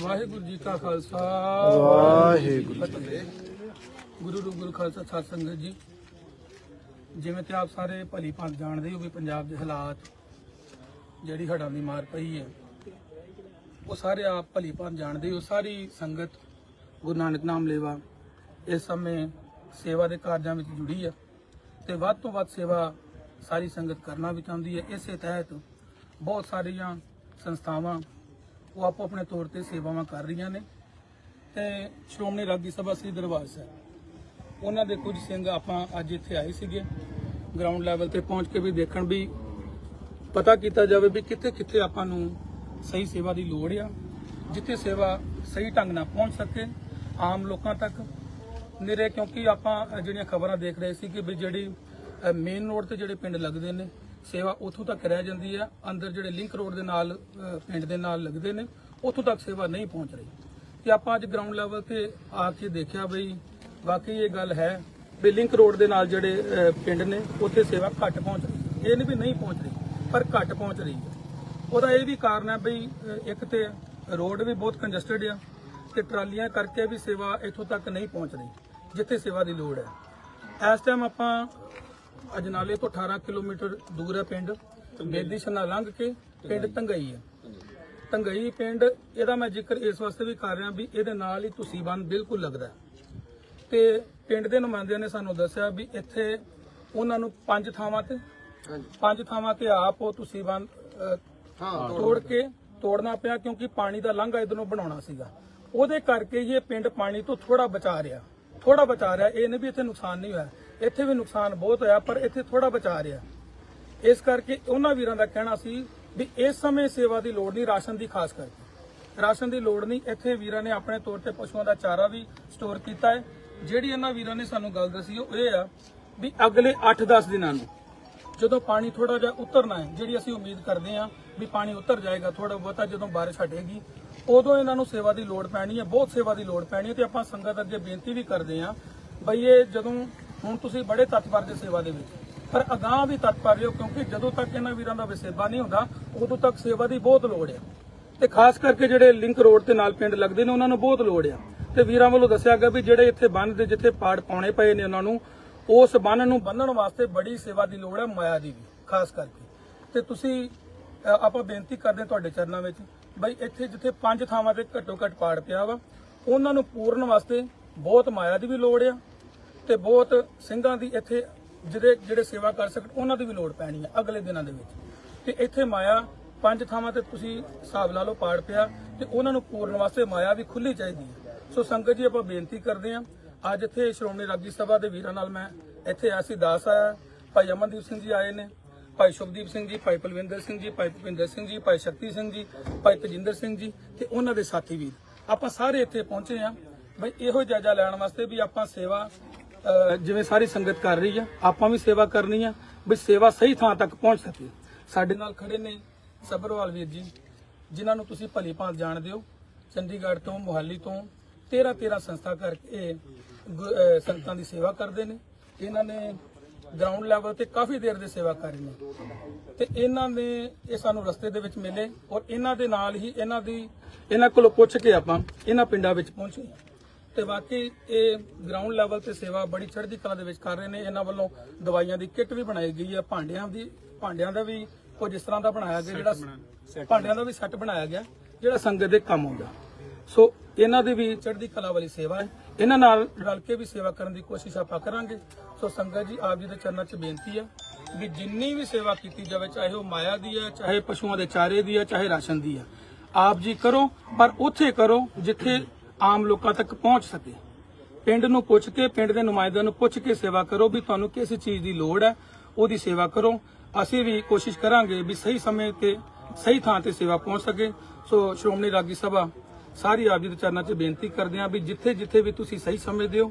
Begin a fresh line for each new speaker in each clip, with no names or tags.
ਵਾਹਿਗੁਰੂ ਜੀ ਕਾ ਖਾਲਸਾ।
ਵਾਹਿਗੁਰੂ
ਗੁਰੂ ਰੂ ਗੁਰੂ ਖਾਲਸਾ ਸਾਧ ਸੰਗਤ ਜੀ ਜਿਵੇਂ ਤੇ ਆਪ ਸਾਰੇ ਭਲੀ ਭਾਂਤ ਜਾਣਦੇ ਹੋ ਵੀ ਪੰਜਾਬ ਦੇ ਹਾਲਾਤ ਜਿਹੜੀ ਹੜ੍ਹਾਂ ਦੀ ਮਾਰ ਪਈ ਹੈ ਉਹ ਸਾਰੇ ਆਪ ਭਲੀ ਭਾਂਤ ਜਾਣਦੇ ਹੋ। ਸਾਰੀ ਸੰਗਤ ਗੁਰੂ ਨਾਨਕ ਨਾਮ ਲੇਵਾ ਇਸ ਸਮੇਂ ਸੇਵਾ ਦੇ ਕਾਰਜਾਂ ਵਿੱਚ ਜੁੜੀ ਹੈ ਤੇ ਵੱਧ ਤੋਂ ਵੱਧ ਸੇਵਾ ਸਾਰੀ ਸੰਗਤ ਕਰਨਾ ਵੀ ਚਾਹੁੰਦੀ ਹੈ। ਇਸੇ ਤਹਿਤ ਬਹੁਤ ਸਾਰੀਆਂ ਸੰਸਥਾਵਾਂ ਉਹ ਆਪੋ ਆਪਣੇ ਤੌਰ ਤੇ ਸੇਵਾਵਾਂ ਕਰ ਰਹੀਆਂ ਨੇ। ਤੇ ਸ਼੍ਰੋਮਣੀ ਰਾਗੀ ਸਭਾ ਸ੍ਰੀ ਦਰਬਾਰ ਸਾਹਿਬ, ਉਹਨਾਂ ਦੇ ਕੁਝ ਸਿੰਘ ਆਪਾਂ ਅੱਜ ਇੱਥੇ ਆਏ ਸੀਗੇ। ਗਰਾਊਂਡ ਲੈਵਲ ਤੇ ਪਹੁੰਚ ਕੇ ਵੀ ਦੇਖਣ ਵੀ ਪਤਾ ਕੀਤਾ ਜਾਵੇ ਵੀ ਕਿੱਥੇ ਕਿੱਥੇ ਆਪਾਂ ਨੂੰ ਸਹੀ ਸੇਵਾ ਦੀ ਲੋੜ ਆ, ਜਿੱਥੇ ਸੇਵਾ ਸਹੀ ਢੰਗ ਨਾਲ ਪਹੁੰਚ ਸਕੇ ਆਮ ਲੋਕਾਂ ਤੱਕ। ਨਿਰੇ ਕਿਉਂਕਿ ਆਪਾਂ ਜਿਹੜੀਆਂ ਖਬਰਾਂ ਦੇਖ ਰਹੇ ਸੀ ਕਿ ਵੀ ਜਿਹੜੀ ਮੇਨ ਰੋਡ ਤੇ ਜਿਹੜੇ ਪਿੰਡ ਲੱਗਦੇ ਨੇ ਸੇਵਾ ਉੱਥੋਂ ਤੱਕ ਰਹਿ ਜਾਂਦੀ ਹੈ ਅੰਦਰ ਜਿਹੜੇ ਲਿੰਕ ਰੋਡ ਦੇ ਨਾਲ ਪਿੰਡ ਦੇ ਨਾਲ ਲੱਗਦੇ ਨੇ, ਉੱਥੋਂ ਤੱਕ ਸੇਵਾ ਨਹੀਂ ਪਹੁੰਚ ਰਹੀ। ਤੇ ਆਪਾਂ ਅੱਜ ਗਰਾਊਂਡ ਲੈਵਲ ਤੇ ਆ ਕੇ ਦੇਖਿਆ ਬਈ, ਵਾਕਈ ਇਹ ਗੱਲ ਹੈ ਵੀ ਲਿੰਕ ਰੋਡ ਦੇ ਨਾਲ ਜਿਹੜੇ ਪਿੰਡ ਨੇ, ਉੱਥੇ ਸੇਵਾ ਘੱਟ ਪਹੁੰਚ ਰਹੀ। ਇਹ ਨਹੀਂ ਵੀ ਨਹੀਂ ਪਹੁੰਚ ਰਹੀ, ਪਰ ਘੱਟ ਪਹੁੰਚ ਰਹੀ ਹੈ। ਉਹਦਾ ਇਹ ਵੀ ਕਾਰਨ ਹੈ ਬਈ ਇੱਕ ਤੇ ਰੋਡ ਵੀ ਬਹੁਤ ਕੰਜਸਟਡ ਆ, ਤੇ ਟਰਾਲੀਆਂ ਕਰਕੇ ਵੀ ਸੇਵਾ ਇੱਥੋਂ ਤੱਕ ਨਹੀਂ ਪਹੁੰਚ ਰਹੀ, ਜਿੱਥੇ ਸੇਵਾ ਦੀ ਲੋੜ ਹੈ। ਇਸ ਟਾਈਮ ਆਪਾਂ ਅਜਨਾਲੇ ਤੋਂ 18 ਕਿਲੋਮੀਟਰ ਦੂਰ ਹੈ ਪਿੰਡ। ਬੇਦੀ ਸ਼ਨਾ ਲੰਘ ਕੇ ਪਿੰਡ ਤੰਗਈ ਹੈ। ਤੰਗਈ ਪਿੰਡ ਇਹਦਾ ਮੈਂ ਜ਼ਿਕਰ ਇਸ ਵਾਸਤੇ ਵੀ ਕਰ ਰਿਹਾ ਵੀ ਇਹਦੇ ਨਾਲ ਹੀ ਤੁਸੀਂ ਬੰਨ ਬਿਲਕੁਲ ਲੱਗਦਾ। ਤੇ ਪਿੰਡ ਦੇ ਨੁਮਾਇੰਦਿਆਂ ਨੇ ਸਾਨੂੰ ਦੱਸਿਆ ਵੀ ਇੱਥੇ ਉਹਨਾਂ ਨੂੰ ਪੰਜ ਥਾਵਾਂ ਤੇ ਪੰਜ ਥਾਵਾਂ ਤੇ ਆਪ ਉਹ ਤੁਸੀਂ ਬੰਨ ਹਾਂ ਤੋੜ ਕੇ ਤੋੜਨਾ ਪਿਆ ਕਿਉਂਕਿ ਪਾਣੀ ਦਾ ਲੰਘਾ ਇਧਰੋਂ ਬਣਾਉਣਾ ਸੀਗਾ। ਉਹਦੇ ਕਰਕੇ ਇਹ ਪਿੰਡ ਪਾਣੀ ਤੋਂ ਥੋੜਾ ਬਚਾ ਰਿਹਾ। ਥੋੜਾ ਬਚਾ ਰਿਹਾ ਇਹ ਨਹੀਂ ਵੀ ਇੱਥੇ ਨੁਕਸਾਨ ਨਹੀਂ ਹੋਇਆ। ਇੱਥੇ ਵੀ ਨੁਕਸਾਨ ਬਹੁਤ ਹੋਇਆ, ਪਰ ਇੱਥੇ ਥੋੜਾ ਬਚਾ ਰਿਹਾ। ਇਸ ਕਰਕੇ ਉਹਨਾਂ ਵੀਰਾਂ ਦਾ ਕਹਿਣਾ ਸੀ ਵੀ ਇਸ ਸਮੇਂ ਸੇਵਾ ਦੀ ਲੋੜ ਨਹੀਂ, ਰਾਸ਼ਨ ਦੀ ਖਾਸ ਕਰਕੇ। ਰਾਸ਼ਨ ਦੀ ਲੋੜ ਨਹੀਂ, ਇੱਥੇ ਵੀਰਾਂ ਨੇ ਆਪਣੇ ਤੌਰ ਤੇ ਪਸ਼ੂਆਂ ਦਾ ਚਾਰਾ ਵੀ ਸਟੋਰ ਕੀਤਾ ਹੈ। ਜਿਹੜੀ ਇਹਨਾਂ ਵੀਰਾਂ ਨੇ ਸਾਨੂੰ ਗੱਲ ਦੱਸੀ, ਉਹ ਇਹ ਆ ਵੀ ਅਗਲੇ 8-10 ਦਿਨਾਂ ਨੂੰ ਜਦੋਂ ਪਾਣੀ ਥੋੜਾ ਜਿਹਾ ਉਤਰਨਾ ਹੈ, ਜਿਹੜੀ ਅਸੀਂ ਉਮੀਦ ਕਰਦੇ ਹਾਂ ਵੀ ਪਾਣੀ ਉਤਰ ਜਾਏਗਾ ਥੋੜਾ ਬਹੁਤਾ ਜਦੋਂ ਬਾਰਿਸ਼ ਹਟੇਗੀ, ਉਦੋਂ ਇਹਨਾਂ ਨੂੰ ਸੇਵਾ ਦੀ ਲੋੜ ਪੈਣੀ ਹੈ, ਬਹੁਤ ਸੇਵਾ ਦੀ ਲੋੜ ਪੈਣੀ ਹੈ ਤੇ ਆਪਾਂ ਸੰਗਤ ਅੱਗੇ ਬੇਨਤੀ ਵੀ ਕਰਦੇ ਹਾਂ, ਬਈ ਇਹ ਜਦੋਂ ਹੁਣ ਤੁਸੀਂ ਬੜੇ ਤਤਪਰ ਦੇ ਸੇਵਾ ਦੇ ਵਿੱਚ। ਪਰ ਅਗਾਹ ਵੀ ਤਤਪਰ ਰਹੋ ਕਿਉਂਕਿ ਜਦੋਂ ਤੱਕ ਇਹਨਾਂ ਵੀਰਾਂ ਦਾ ਵਸੇਬਾ ਨਹੀਂ ਹੁੰਦਾ, ਉਦੋਂ ਤੱਕ ਸੇਵਾ ਦੀ ਬਹੁਤ ਲੋੜ ਹੈ ਤੇ ਖਾਸ ਕਰਕੇ ਜਿਹੜੇ ਲਿੰਕ ਰੋਡ ਤੇ ਨਾਲ ਪਿੰਡ ਲੱਗਦੇ ਨੇ, ਉਹਨਾਂ ਨੂੰ ਬਹੁਤ ਲੋੜ ਆ। ਤੇ ਵੀਰਾਂ ਵੱਲੋਂ ਦੱਸਿਆ ਗਿਆ ਵੀ ਜਿਹੜੇ ਇੱਥੇ ਬੰਨ ਦੇ ਜਿੱਥੇ ਪਾੜ ਪਾਉਣੇ ਪਏ ਨੇ ਉਹਨਾਂ ਨੂੰ, ਉਸ ਬੰਨ ਨੂੰ ਬੰਨਣ ਵਾਸਤੇ ਬੜੀ ਸੇਵਾ ਦੀ ਲੋੜ ਹੈ ਮਾਇਆ ਦੀ ਵੀ, ਖਾਸ ਕਰਕੇ। ਤੇ ਤੁਸੀਂ ਆਪਾਂ ਬੇਨਤੀ ਕਰਦੇ ਹਾਂ ਤੁਹਾਡੇ ਚਰਨਾਂ ਵਿੱਚ, ਬਈ ਇੱਥੇ ਜਿੱਥੇ ਪੰਜ ਥਾਵਾਂ ਤੇ ਘੱਟੋ ਘੱਟ ਪਾੜ ਪਿਆ ਵਾ, ਉਹਨਾਂ ਨੂੰ ਪੂਰਨ ਵਾਸਤੇ ਬਹੁਤ ਮਾਇਆ ਦੀ ਵੀ ਲੋੜ ਆ। ਤੇ ਬਹੁਤ ਸਿੰਘਾਂ ਦੀ ਇੱਥੇ ਜਿਹੜੇ ਜਿਹੜੇ ਸੇਵਾ ਕਰ ਸਕਣ, ਉਹਨਾਂ ਦੀ ਵੀ ਲੋੜ ਪੈਣੀ ਹੈ ਅਗਲੇ ਦਿਨਾਂ ਦੇ ਵਿੱਚ। ਤੇ ਇੱਥੇ ਮਾਇਆ ਪੰਜ ਥਾਵਾਂ ਤੇ ਤੁਸੀਂ ਹਿਸਾਬ ਲਾ ਲਓ ਪਾੜ ਪਿਆ ਤੇ ਉਹਨਾਂ ਨੂੰ ਪੂਰਨ ਵਾਸਤੇ ਮਾਇਆ ਵੀ ਖੁੱਲੀ ਚਾਹੀਦੀ ਹੈ। ਸੋ ਸੰਗਤ ਜੀ, ਆਪਾਂ ਬੇਨਤੀ ਕਰਦੇ ਹਾਂ, ਅੱਜ ਇੱਥੇ ਸ਼੍ਰੋਮਣੀ ਰਾਗੀ ਸਭਾ ਦੇ ਵੀਰਾਂ ਨਾਲ ਮੈਂ ਇੱਥੇ ਆਇਆ ਸੀ, ਦਾਸ ਆਇਆ, ਭਾਈ ਅਮਨਦੀਪ ਸਿੰਘ ਜੀ ਆਏ ਨੇ, ਭਾਈ ਸ਼ੁਭਦੀਪ ਸਿੰਘ ਜੀ, ਭਾਈ ਪਲਵਿੰਦਰ ਸਿੰਘ ਜੀ, ਭਾਈ ਭੁਪਿੰਦਰ ਸਿੰਘ ਜੀ, ਭਾਈ ਸ਼ਕਤੀ ਸਿੰਘ ਜੀ, ਭਾਈ ਤਜਿੰਦਰ ਸਿੰਘ ਜੀ ਤੇ ਉਹਨਾਂ ਦੇ ਸਾਥੀ ਵੀਰ ਆਪਾਂ ਸਾਰੇ ਇੱਥੇ ਪਹੁੰਚੇ ਆ ਬਈ ਇਹੋ ਜਾਇਜ਼ਾ ਲੈਣ ਵਾਸਤੇ ਵੀ ਆਪਾਂ ਸੇਵਾ ਜਿਵੇਂ ਸਾਰੀ ਸੰਗਤ ਕਰ ਰਹੀ ਆ ਆਪਾਂ ਵੀ ਸੇਵਾ ਕਰਨੀ ਆ ਵੀ ਸੇਵਾ ਸਹੀ ਥਾਂ ਤੱਕ ਪਹੁੰਚ ਸਕੇ। ਸਾਡੇ ਨਾਲ ਖੜੇ ਨੇ ਸਬਰਵਾਲ ਵੀਰ ਜੀ ਜਿਨ੍ਹਾਂ ਨੂੰ ਤੁਸੀਂ ਭਲੀ ਭਾਂਤ ਜਾਣਦੇ ਹੋ ਚੰਡੀਗੜ੍ਹ ਤੋਂ ਮੁਹਾਲੀ ਤੋਂ 13 13 ਸੰਸਥਾ ਕਰਕੇ ਗੁ- ਅਹ, ਦੀ ਸੇਵਾ ਕਰਦੇ ਨੇ। ਇਹਨਾਂ ਨੇ ਗਰਾਊਂਡ ਲੈਵਲ ਤੇ ਕਾਫੀ ਦੇਰ ਦੇ ਸੇਵਾ ਕਰ ਰਹੇ ਨੇ। ਤੇ ਇਹਨਾਂ ਨੇ ਇਹ ਸਾਨੂੰ ਰਸਤੇ ਦੇ ਵਿੱਚ ਮਿਲੇ ਔਰ ਇਹਨਾਂ ਦੇ ਨਾਲ ਹੀ ਇਹਨਾਂ ਦੀ ਇਹਨਾਂ ਕੋਲੋਂ ਪੁੱਛ ਕੇ ਆਪਾਂ ਇਹਨਾਂ ਪਿੰਡਾਂ ਵਿੱਚ ਪਹੁੰਚੇ। ਤੇ ਵਾਕਈ ਇਹ ਗਰਾਊਂਡ ਲੈਵਲ ਤੇ ਸੇਵਾ ਬੜੀ ਚੜ੍ਹਦੀ ਕਲਾ ਦੇ ਵਿੱਚ ਕਰ ਰਹੇ ਨੇ। ਇਹਨਾਂ ਵੱਲੋਂ ਦਵਾਈਆਂ ਦੀ ਕਿੱਟ ਵੀ ਬਣਾਈ ਗਈ ਹੈ। ਭਾਂਡਿਆਂ ਦੀ ਭਾਂਡਿਆਂ ਦਾ ਵੀ ਕੁਝ ਇਸ ਤਰ੍ਹਾਂ ਦਾ ਬਣਾਇਆ ਗਿਆ ਜਿਹੜਾ ਭਾਂਡਿਆਂ ਦਾ ਵੀ ਸੈੱਟ ਬਣਾਇਆ ਗਿਆ ਜਿਹੜਾ ਸੰਗਤ ਦੇ ਕੰਮ ਆਉਂਦਾ। ਸੋ ਇਹਨਾਂ ਦੀ ਵੀ ਚੜ੍ਹਦੀ ਕਲਾ ਵਾਲੀ ਸੇਵਾ ਹੈ। ਇਹਨਾਂ ਨਾਲ ਰਲ ਕੇ ਵੀ ਸੇਵਾ ਕਰਨ ਦੀ ਕੋਸ਼ਿਸ਼ ਆਪਾਂ ਕਰਾਂਗੇ। ਸੋ ਸੰਗਤ ਜੀ ਆਪ ਜੀ ਦੇ ਚਰਨਾਂ 'ਚ ਬੇਨਤੀ ਹੈ ਵੀ ਜਿੰਨੀ ਵੀ ਸੇਵਾ ਕੀਤੀ ਜਾਵੇ ਚਾਹੇ ਉਹ ਮਾਇਆ ਦੀ ਹੈ ਚਾਹੇ ਪਸ਼ੂਆਂ ਦੇ ਚਾਰੇ ਦੀ ਹੈ ਚਾਹੇ ਰਾਸ਼ਨ ਦੀ ਹੈ ਆਪ ਜੀ ਕਰੋ ਪਰ ਉੱਥੇ ਕਰੋ ਜਿੱਥੇ ਆਮ ਲੋਕਾਂ ਤੱਕ ਪਹੁੰਚ ਸਕੇ। ਪਿੰਡ ਨੂੰ ਪੁੱਛ ਕੇ, ਪਿੰਡ ਦੇ ਨੁਮਾਇੰਦਿਆਂ ਨੂੰ ਪੁੱਛ ਕੇ ਸੇਵਾ ਕਰੋ ਵੀ ਤੁਹਾਨੂੰ ਕਿਸ ਚੀਜ਼ ਦੀ ਲੋੜ ਹੈ, ਉਹਦੀ ਸੇਵਾ ਕਰੋ। ਅਸੀਂ ਵੀ ਕੋਸ਼ਿਸ਼ ਕਰਾਂਗੇ ਵੀ ਸਹੀ ਸਮੇਂ ਤੇ, ਸਹੀ ਥਾਂ ਤੇ ਸੇਵਾ ਪਹੁੰਚ ਸਕੇ। ਸੋ ਸ਼੍ਰੋਮਣੀ ਰਾਗੀ ਸਭਾ ਸਾਰੀ ਆਪ ਜੀ ਦੇ ਚਰਨਾਂ 'ਚ ਬੇਨਤੀ ਕਰਦੇ ਹਾਂ ਵੀ ਜਿੱਥੇ ਜਿੱਥੇ ਵੀ ਤੁਸੀਂ ਸਹੀ ਸਮਝਦੇ ਹੋ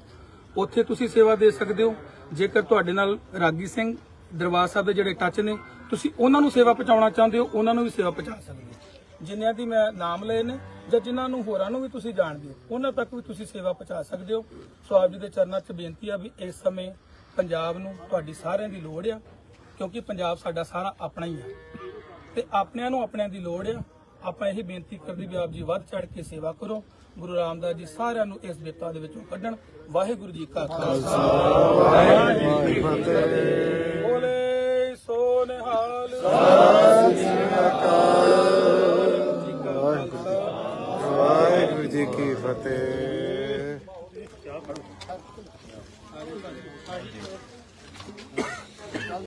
ਉੱਥੇ ਤੁਸੀਂ ਸੇਵਾ ਦੇ ਸਕਦੇ ਹੋ। ਜੇਕਰ ਤੁਹਾਡੇ ਨਾਲ ਰਾਗੀ ਸਿੰਘ ਦਰਬਾਰ ਸਾਹਿਬ ਦੇ ਜਿਹੜੇ ਟੱਚ ਨੇ, ਤੁਸੀਂ ਉਹਨਾਂ ਨੂੰ ਸੇਵਾ ਪਹੁੰਚਾਉਣਾ ਚਾਹੁੰਦੇ ਹੋ, ਉਹਨਾਂ ਨੂੰ ਵੀ ਸੇਵਾ ਪਹੁੰਚਾ ਸਕਦੇ ਹੋ। ਜਿੰਨਿਆਂ ਦੀ ਮੈਂ ਨਾਮ ਲਏ ਨੇ ਜਾਂ ਜਿਨ੍ਹਾਂ ਨੂੰ ਹੋਰਾਂ ਨੂੰ ਵੀ ਤੁਸੀਂ ਜਾਣਦੇ ਹੋ ਉਹਨਾਂ ਤੱਕ ਵੀ ਤੁਸੀਂ ਸੇਵਾ ਪਹੁੰਚਾ ਸਕਦੇ ਹੋ। ਸੋ ਆਪ ਜੀ ਦੇ ਚਰਨਾਂ 'ਚ ਬੇਨਤੀ ਆ ਵੀ ਇਸ ਸਮੇਂ ਪੰਜਾਬ ਨੂੰ ਤੁਹਾਡੀ ਸਾਰਿਆਂ ਦੀ ਲੋੜ ਆ ਕਿਉਂਕਿ ਪੰਜਾਬ ਸਾਡਾ ਸਾਰਾ ਆਪਣਾ ਹੀ ਆ। ਤੇ ਆਪਣਿਆਂ ਨੂੰ ਆਪਣਿਆਂ ਦੀ ਲੋੜ ਆ। ਆਪਾਂ ਇਹ ਬੇਨਤੀ ਕਰਦੇ ਵੀ ਆਪ ਜੀ ਵੱਧ ਚੜ ਕੇ ਸੇਵਾ ਕਰੋ। ਗੁਰੂ ਰਾਮਦਾਸ ਜੀ ਸਾਰਿਆਂ ਨੂੰ ਇਸ ਵਿਪਤਾ ਦੇ ਵਿੱਚੋਂ ਕੱਢਣ। ਵਾਹਿਗੁਰੂ ਜੀ ਕਾ ਖਾਲਸਾ। ਵਾਹਿਗੁਰੂ ਜੀ ਕੀ ਫਤਿਹ। ਬੋਲੇ ਸੋ ਨਿਹਾਲ
ਜੀ ਕੀ ਫਤਿਹ।